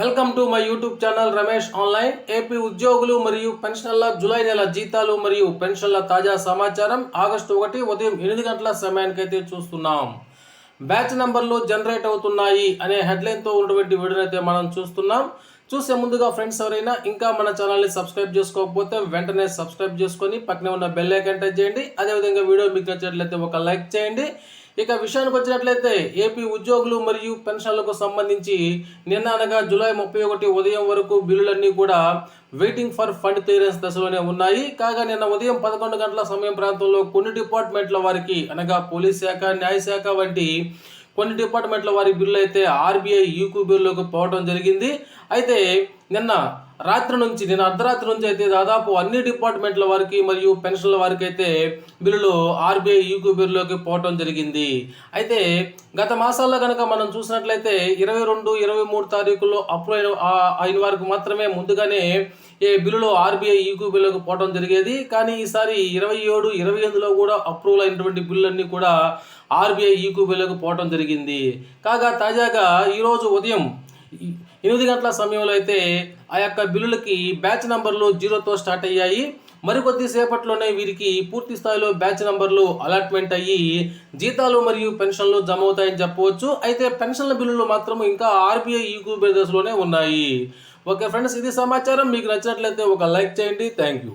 Welcome to my YouTube channel Ramesh online. AP ఉద్యోగులు మరియు పెన్షనర్ల July నెల జీతాలు మరియు పెన్షన్ల తాజా సమాచారం ఆగస్టు ఒకటి ఉదయం ఎనిమిది గంటల సమయానికైతే చూస్తున్నాం. బ్యాచ్ నంబర్లు జనరేట్ అవుతున్నాయి అనే హెడ్లైన్తో ఉన్నటువంటి వీడియోనైతే మనం చూస్తున్నాం. చూసే ముందుగా ఫ్రెండ్స్ ఎవరైనా ఇంకా మన ఛానల్ని సబ్స్క్రైబ్ చేసుకోకపోతే వెంటనే సబ్స్క్రైబ్ చేసుకొని పక్కనే ఉన్న బెల్ ఐకాన్ టచ్ చేయండి. అదేవిధంగా వీడియో మీకు నచ్చినట్లయితే ఒక లైక్ చేయండి. ఇక విషయానికి వచ్చినట్లయితే ఏపీ ఉద్యోగులు మరియు పెన్షన్లకు సంబంధించి నిన్న అనగా జూలై ముప్పై ఒకటి ఉదయం వరకు బిల్లులన్నీ కూడా వెయిటింగ్ ఫర్ ఫండ్ క్లియరెన్స్ దశలోనే ఉన్నాయి. కాగా నిన్న ఉదయం పదకొండు గంటల సమయం ప్రాంతంలో కొన్ని డిపార్ట్మెంట్ల వారికి అనగా పోలీస్ శాఖ న్యాయశాఖ వంటి కొన్ని డిపార్ట్మెంట్ల వారి బిల్లు అయితే ఆర్బీఐ యూకూ బిల్లులోకి పోవడం జరిగింది. అయితే నిన్న రాత్రి నుంచి నిన్న అర్ధరాత్రి నుంచి అయితే దాదాపు అన్ని డిపార్ట్మెంట్ల వారికి మరియు పెన్షన్ల వారికి అయితే బిల్లులు ఆర్బీఐ యూకూ బిల్లులోకి పోవటం జరిగింది. అయితే గత మాసాల్లో కనుక మనం చూసినట్లయితే ఇరవై రెండు ఇరవై మూడు తారీఖుల్లో అప్రూవ్ అయిన అయిన వారికి మాత్రమే ముందుగానే ఏ బిల్లులో ఆర్బీఐ ఈకూ పోవడం జరిగేది. కానీ ఈసారి ఇరవై ఏడు ఇరవై ఎనిమిదిలో కూడా అప్రూవల్ అయినటువంటి బిల్లులన్నీ కూడా ఆర్బీఐ ఈకూ బిల్లుకు పోవడం జరిగింది. కాగా తాజాగా ఈరోజు ఉదయం ఎనిమిది గంటల సమయంలో అయితే ఆ యొక్క బిల్లులకి బ్యాచ్ నంబర్లు జీరోతో స్టార్ట్ అయ్యాయి. మరికొద్ది సేపట్లోనే వీరికి పూర్తి స్థాయిలో బ్యాచ్ నంబర్లు అలాట్మెంట్ అయ్యి జీతాలు మరియు పెన్షన్లు జమ అవుతాయని చెప్పవచ్చు. అయితే పెన్షన్ల బిల్లులు మాత్రం ఇంకా ఆర్బీఐ ఈకూ బేదస్లోనే ఉన్నాయి. ఓకే ఫ్రెండ్స్ ఇది సమాచారం. మీకు నచ్చినట్లయితే ఒక లైక్ చేయండి. Thank you.